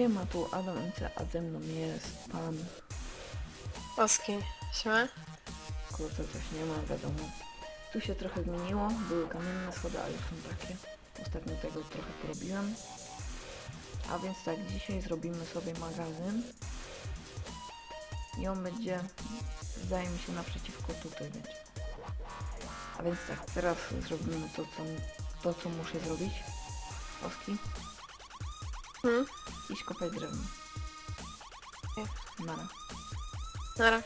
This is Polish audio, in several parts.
Siema, tu Adam MC, a ze mną jest pan Oski, siema. Kurczę, coś nie ma, wiadomo. Tu się trochę zmieniło, były kamienne schody, ale już są takie. Ostatnio tego trochę porobiłem. A więc tak, dzisiaj zrobimy sobie magazyn. I on będzie, zdaje mi się, naprzeciwko tutaj będzie. A więc tak, teraz zrobimy to, co, to, co muszę zrobić. Oski, Hmm? Iść kopać drewno. Nara. Nara.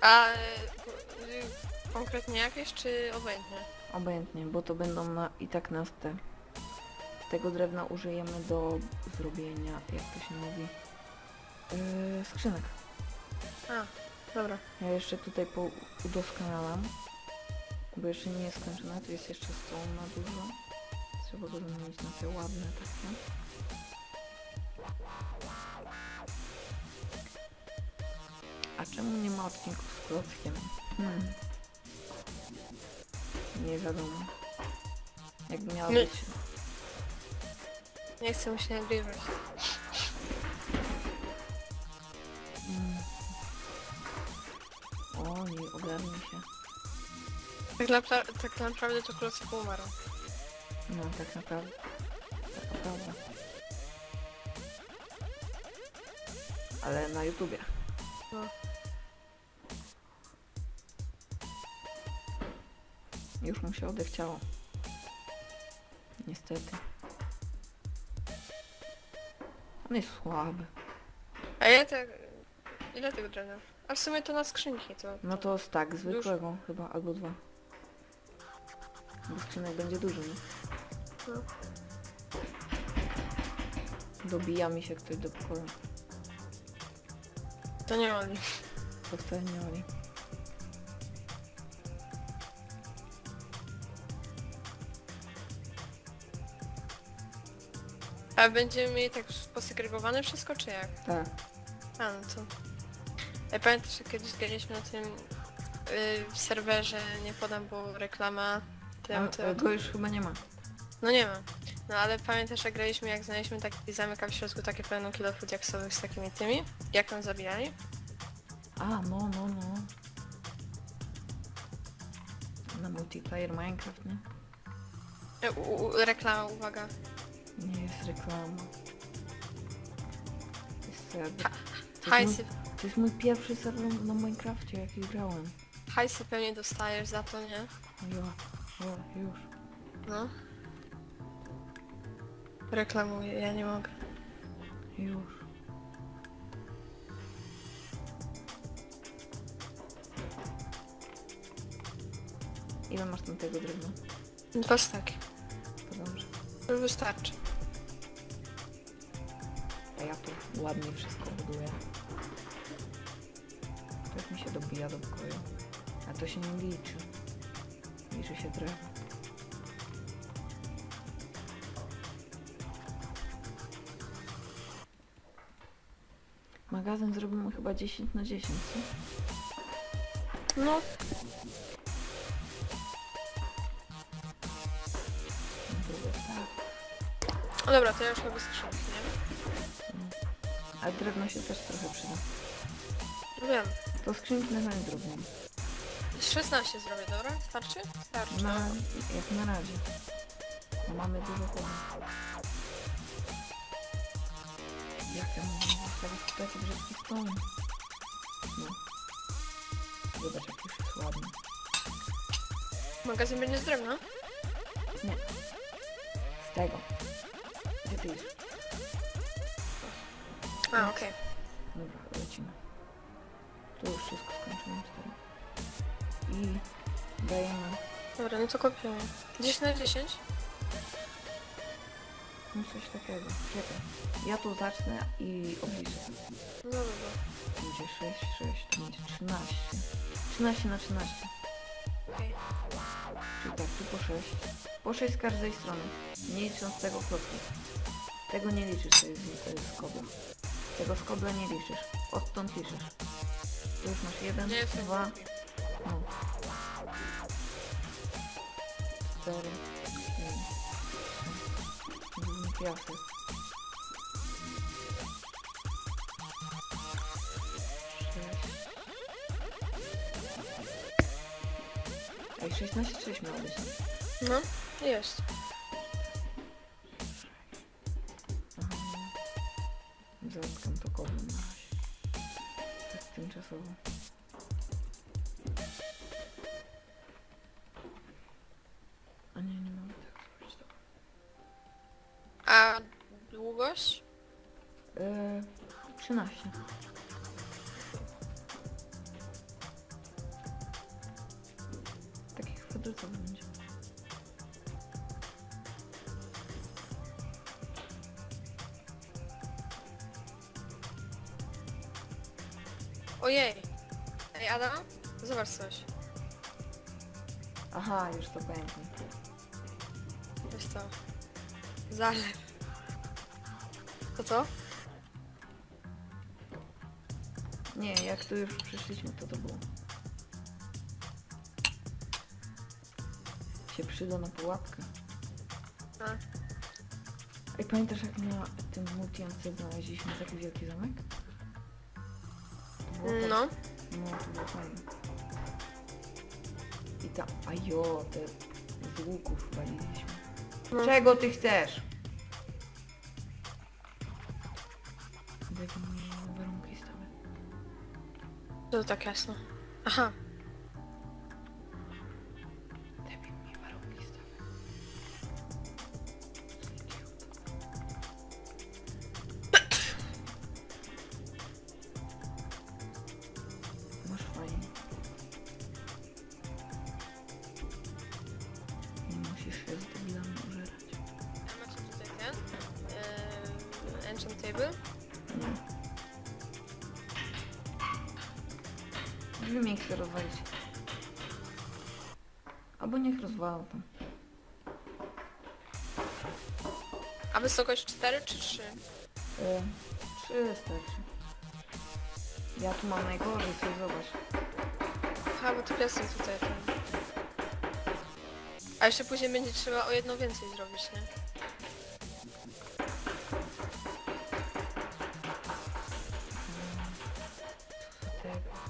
A y, y, konkretnie jakieś, czy obojętnie? Obojętnie, bo to będą na, i tak nas te. Tego drewna użyjemy do zrobienia, jak to się mówi, yy, skrzynek. A, dobra. Ja jeszcze tutaj po udoskonalam, bo jeszcze nie jest skończone, tu jest jeszcze stone na dużo. Trzeba go zamienić na te ładne takie. A czemu nie ma odcinków z klockiem? Hmm. Nie wiadomo. Jak miało Nie. być. Nie chcę mu się nagrywać. Mm. O, nie ogarnij się. Tak, napra- tak naprawdę to klocek umarł. No, tak naprawdę. Tak naprawdę. Ale na YouTubie. No. Już mu się odechciało. Niestety. On jest słaby. A ja tak... Ile tego drewna? A w sumie to na skrzynki to... No to tak, zwykłego chyba, albo dwa. Bo skrzynek będzie dużo, nie? No. Dobija mi się ktoś do pokoju. To nie oli. To wcale nie Oli. A będziemy mieli tak posegregowane wszystko, czy jak? Tak. A, no to... Ja pamiętasz, jak kiedyś graliśmy na tym yy, serwerze, nie podam, bo reklama... Tym, A, go już chyba nie ma. No nie ma. No ale pamiętasz, jak graliśmy, jak znaleźliśmy taki zamek, a w środku takie pełno kilofów diaksowych z takimi tymi? Jak ją zabijali? A, no, no, no. Na multiplayer Minecraft, nie? E, u, u, reklama, uwaga. Nie jest reklama. Jest serwer. To jest, mój, Hajsy, to jest mój pierwszy serwer na Minecrafcie, jaki grałem. hajsy pewnie dostajesz za to, nie? O, ja, o, już. No. Reklamuję, ja nie mogę. Już. Ile masz tam tego drewna? Dwa staki. To dobrze. To wystarczy. A ja tu ładnie wszystko buduję. Tak mi się dobija do pokoju. A to się nie liczy. Liczy się drewno. Magazyn zrobimy chyba 10 na 10, co? No, no dobra, to ja już robię skrzynki, nie? Ale drewno się też trochę przyda. No wiem. To skrzynki na zrobimy. Z 16 zrobię, dobra? Starczy? Starczy. Na, jak na razie. Bo mamy dużo chłodów. Taki brzydki stone? No. Zobacz jak już jest ładny. Magazyn będzie z drewna? Nie. Z tego. Idziesz? A, okej. Dobra, lecimy. Tu już wszystko skończyłem z tym. I dajemy Dobra, no to kopiuję. 10 na 10? No coś takiego. Czekaj. Ja tu zacznę i obliczę. No dobra. Będzie 6, 6, to będzie 13. 13 na 13. Okej. Czyli tak, tu po 6. Po 6 z każdej strony. Nie licząc tego klocka. Tego nie liczysz, to jest, to jest skobla. Tego skobla nie liczysz. Odtąd liczysz. Tu już masz 1, Nie jestem 2, Sześć. Ej, 16,6 miało być. No, jest. Będzie. Ojej. Ej, Adam? Zobacz coś. Aha, już to pęknie. Wiesz co? Zalew. To co? Nie, jak tu już przyszliśmy, to to było. Się przyda na pułapkę. A, Ej, pamiętasz jak na tym multiance znaleźliśmy taki wielki zamek? To było tak- no. No, to było fajne. I tam, a jo, te z łuków waliliśmy. No. Czego ty chcesz? Mi warunki stałe. To tak jasno. Aha. Enchant table? Drzwi mi chce rozwalić. Albo niech rozwalą tam. A wysokość 4 czy 3? E, trzy starczy. Ja tu mam najgorzej, co zobacz. Aha, bo to piasek tutaj ten. A jeszcze później będzie trzeba o jedno więcej zrobić, nie?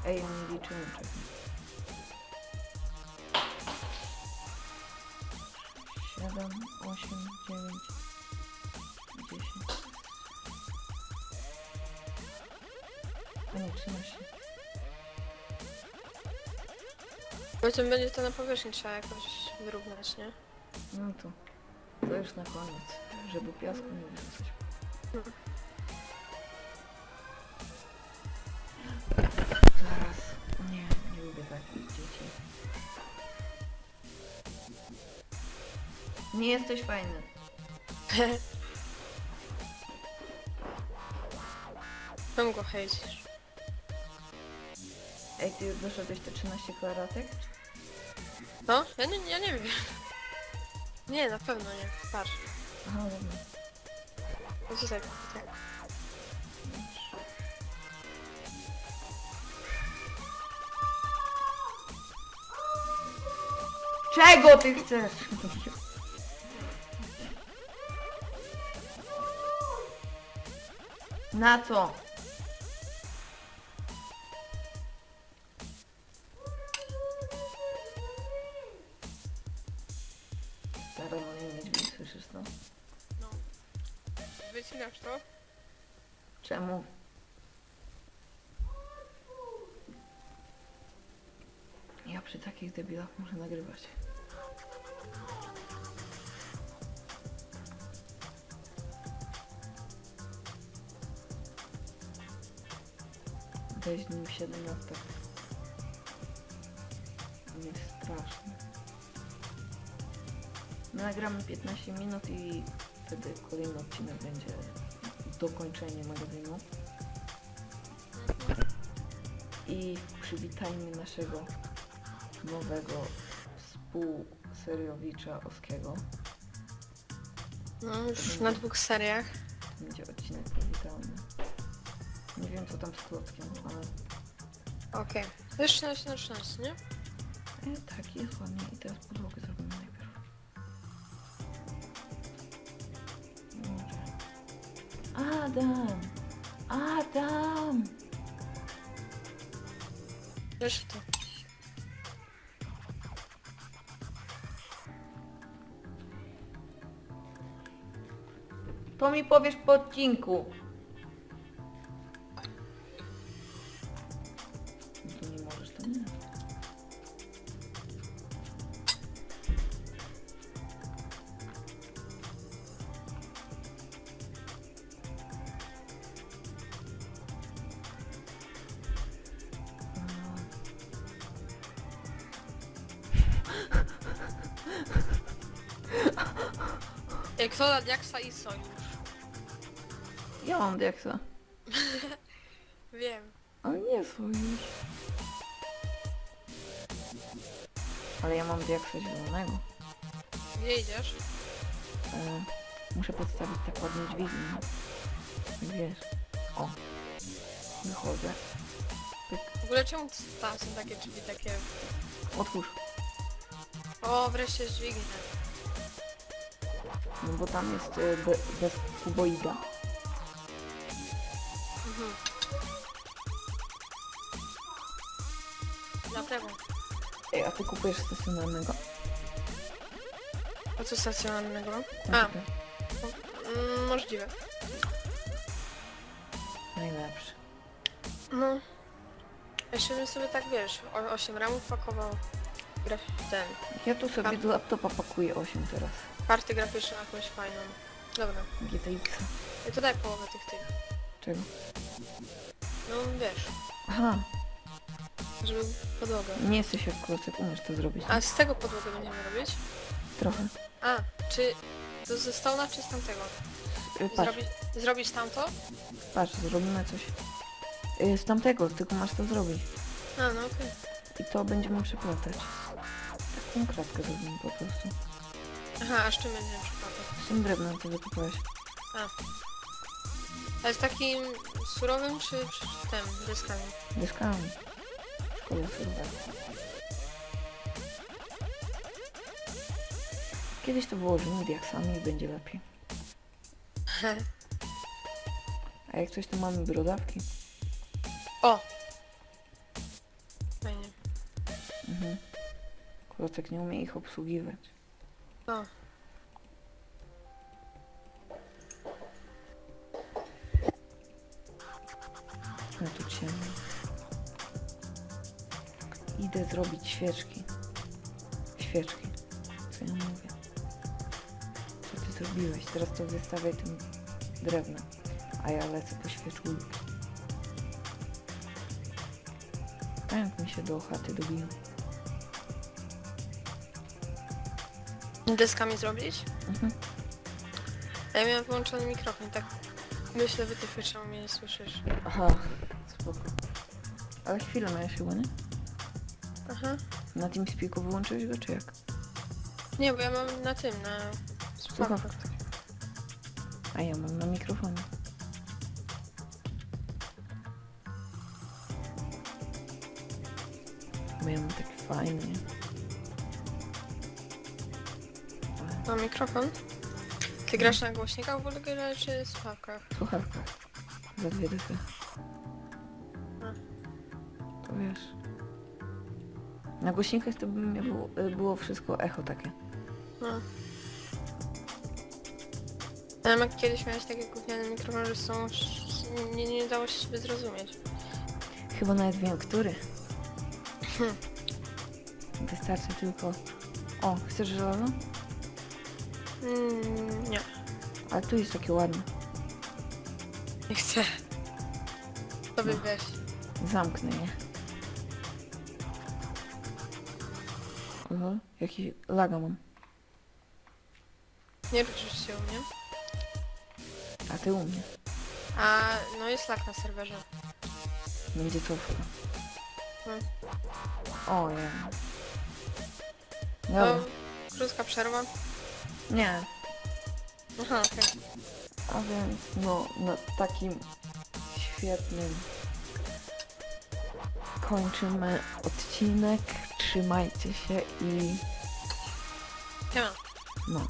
Ej, nie liczyłem czekaj. Siedem, osiem, dziewięć, dziesięć. A nie, trzynaście. Potem będzie to na powierzchni trzeba jakoś wyrównać, nie? No to, to już na koniec, żeby piasku nie wyrzucać. Zaraz, takich dzieci. Nie jesteś fajny. Czemu go hejcisz? Ej, ty już doszedłeś te 13 kwadratek? No? Ja nie, ja nie wiem. Nie, na pewno nie. Patrz. Aha, dobra. No tutaj, tutaj. Czego ty chcesz? Na co? Teraz moje niedźwiedź, słyszysz to? No. Wycinasz to? Czemu? Ja przy takich debilach muszę nagrywać. Weź nim 7 lat tak. Jest straszne. Nagramy 15 minut i wtedy kolejny odcinek będzie dokończenie magazynu. I przywitajmy naszego nowego współseriowicza Oskiego. No, już na dwóch seriach. To będzie odcinek. Nie wiem co tam z klockiem, ale Okej. Już 13 na 13, nie? e, tak, jest ładnie. I teraz podłogę zrobimy najpierw. Adam! Adam! Wiesz to. To mi powiesz po odcinku. Jak to dla Diaksa i Sojusz. Ja mam diaksa. Wiem. Ale nie sojusz. Ale ja mam diaksa zielonego. Gdzie idziesz? E, muszę podstawić tak ładnie dźwignię. Jak Wiesz. O. Wychodzę. W ogóle czemu tam są takie drzwi takie... Otwórz. O, wreszcie jest dźwignia. No bo tam jest e, be, bez kuboida. Mhm. Dlatego. Ej, a ty kupujesz stacjonarnego? A co stacjonarnego? A, mm, możliwe. Najlepszy. No. Jeszcze bym sobie tak, wiesz, o- 8 ramów pakował. Graf ten. Ja tu sobie A- do laptopa pakuję 8 teraz. Karty graficzne jakąś fajną. Dobra. GTX. I to daj połowę tych tych. Czego? No wiesz, Aha, żeby podłogę. nie jesteś jak klocek, umiesz to zrobić. A z tego podłogę będziemy robić? Trochę. A, czy to ze stona czy z tamtego? Y, Patrz, Zrobić, zrobić tamto? patrz, zrobimy coś. Y, Z tamtego, tylko masz to zrobić. A, no okej. I to będziemy przeplatać. Taką kratkę zrobimy po prostu. Aha, a z czym będziemy przykładać? Z tym drewnem, co wykopałeś. A jest takim surowym czy, czy tym, deskami? Dyskami. Szkoda surowego. Kiedyś to wyłożymy diaksami i będzie lepiej. A jak coś to mamy brodawki. o! Fajnie. Mhm. Klocek nie umie ich obsługiwać. No tu ciemno. Idę zrobić świeczki. Świeczki. Co ja mówię? Co ty zrobiłeś? Teraz to wystawiaj tym drewnem. A ja lecę po świeczulki. Pająk mi się do chaty dobił. Deskami zrobić? Mhm. A ja miałem wyłączony mikrofon, tak myślę, wytyfy, czemu mnie nie słyszysz. Aha, spoko. Ale chwilę miałeś chyba, nie? Aha. Na TeamSpeaku wyłączyłeś go, czy jak? Nie, bo ja mam na tym, na słuchawkach. A ja mam na mikrofonie. Bo ja mam taki fajny. Ale Mam mikrofon. Ty grasz na głośnikach w ogóle, czy w słuchawkach? Za dwie dychy. A. To wiesz. Na głośnikach to by mnie było, było wszystko echo takie. No. Ja wiem, jak kiedyś miałeś takie gówniane mikrofony, że są... Nie, nie dało się zrozumieć. Chyba nawet wiem, który. Hmm. Wystarczy tylko... O, chcesz żelazo? Mm, nie, Ale tu jest takie ładne. nie chcę. Sobie No. weź. Zamknę je. Oho, jaki laga mam. Nie ruszysz się u mnie. A ty u mnie. A, no jest lak na serwerze. Będzie cofka. Hmm. No, Dobra. krótka przerwa. Nie. Aha, okej. A więc, no, na takim świetnym kończymy odcinek. Trzymajcie się i Siema. no.